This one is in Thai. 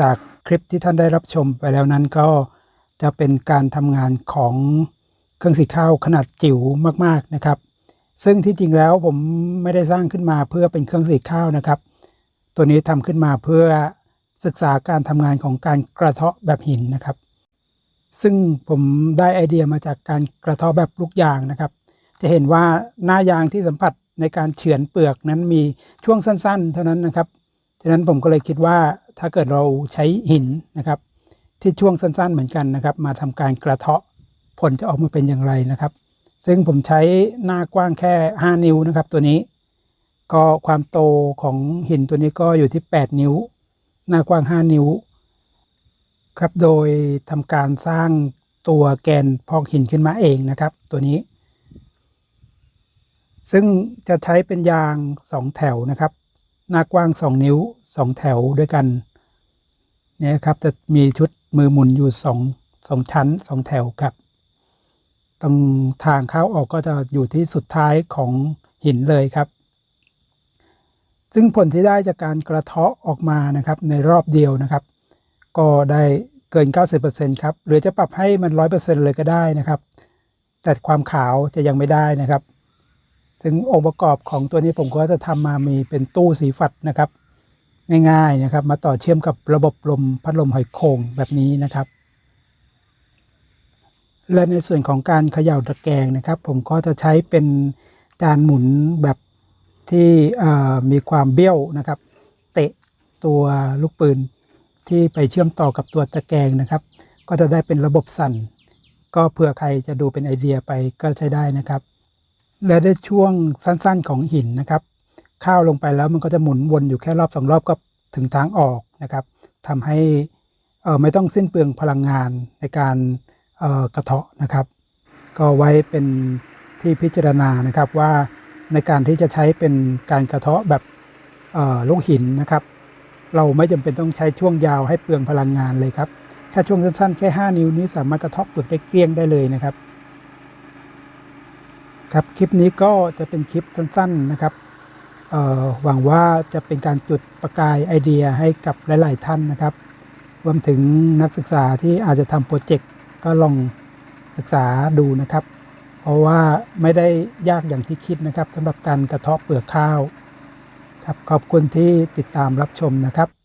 จากคลิปที่ท่านได้รับชมไปแล้วนั้นก็จะเป็นการทำงานของเครื่องสีข้าวขนาดจิ๋วมากๆนะครับ ซึ่งที่จริงแล้วผมไม่ได้สร้างขึ้นมาเพื่อเป็นเครื่องสีข้าวนะครับ ตัวนี้ทำขึ้นมาเพื่อศึกษาการทำงานของการกระเทาะแบบหินนะครับ ซึ่งผมได้ไอเดียมาจากการกระเทาะแบบลูกยางนะครับ จะเห็นว่าหน้ายางที่สัมผัสในการเฉือนเปลือกนั้นมีช่วงสั้น ๆ เท่านั้นนะครับ ฉะนั้นผมก็เลยคิดว่า ถ้าเกิดเราใช้หินนะครับ ที่ช่วงสั้นๆเหมือนกันนะครับ มาทำการกระเทาะผลจะออกมาเป็นอย่างไรนะครับ ซึ่งผมใช้หน้ากว้างแค่ 5 นิ้วนะครับ ตัวนี้ ก็ความโตของหินตัวนี้ก็อยู่ที่ 8 นิ้ว หน้ากว้าง 5 นิ้ว ครับโดยทำการสร้างตัวแกนพอกหินขึ้นมาเองนะครับ ตัวนี้ ซึ่งจะใช้เป็นยาง 2 แถวนะครับ หน้ากว้าง 2 นิ้ว 2 แถวด้วยกัน เนี่ยครับจะมีชุดมือหมุนอยู่2 2ชั้น2แถวครับ ตรงทางเข้าออกก็จะอยู่ที่สุดท้ายของหินเลยครับ ซึ่งผลที่ได้จากการกระเทาะออกมานะครับในรอบเดียวนะครับ ก็ได้เกิน 90%ครับหรือจะปรับให้มัน 100%เลยก็ได้นะครับ แต่ความขาวจะยังไม่ได้นะครับ ซึ่งองค์ประกอบของตัวนี้ผมก็จะทำมามีเป็นตู้สีฝัดนะครับ ง่าย ๆนะครับ มาต่อเชื่อมกับระบบลมพัดลมหอยโข่งแบบนี้นะครับ และในส่วนของการเขย่าตะแกรงนะครับ ผมก็จะใช้เป็นจานหมุนแบบที่มีความเบี้ยวนะครับ เตะตัวลูกปืนที่ไปเชื่อมต่อกับตัวตะแกรงนะครับ ก็จะได้เป็นระบบสั่น ก็เผื่อใครจะดูเป็นไอเดียไปก็ใช้ได้นะครับ และได้ช่วงสั้นๆของหินนะครับ ข้าวลงไปแล้วมันก็จะหมุนวนอยู่แค่รอบสองรอบก็ถึงทางออกนะครับทำให้เอ่อไม่ต้องสิ้นเปลืองพลังงานในการเอ่อกระเทาะนะครับ ก็ไว้เป็นที่พิจารณานะครับว่าในการที่จะใช้เป็นการกระเทาะแบบเอ่อลูกหินนะครับ เราไม่จำเป็นต้องใช้ช่วงยาวให้เปลืองพลังงานเลยครับแค่ช่วงสั้นๆแค่ 5 นิ้วนี้สามารถกระเทาะเปลือกได้เกลี้ยงได้เลยนะครับ ครับคลิปนี้ก็จะเป็นคลิปสั้น ๆนะครับ หวังว่าจะเป็นการจุดประกายไอเดียให้กับหลาย ๆ ท่านนะครับ รวมถึงนักศึกษาที่อาจจะทำโปรเจกต์ก็ลองศึกษาดูนะครับ เพราะว่าไม่ได้ยากอย่างที่คิดนะครับสำหรับการกระเทาะเปลือกข้าว ครับขอบคุณที่ติดตามรับชมนะครับ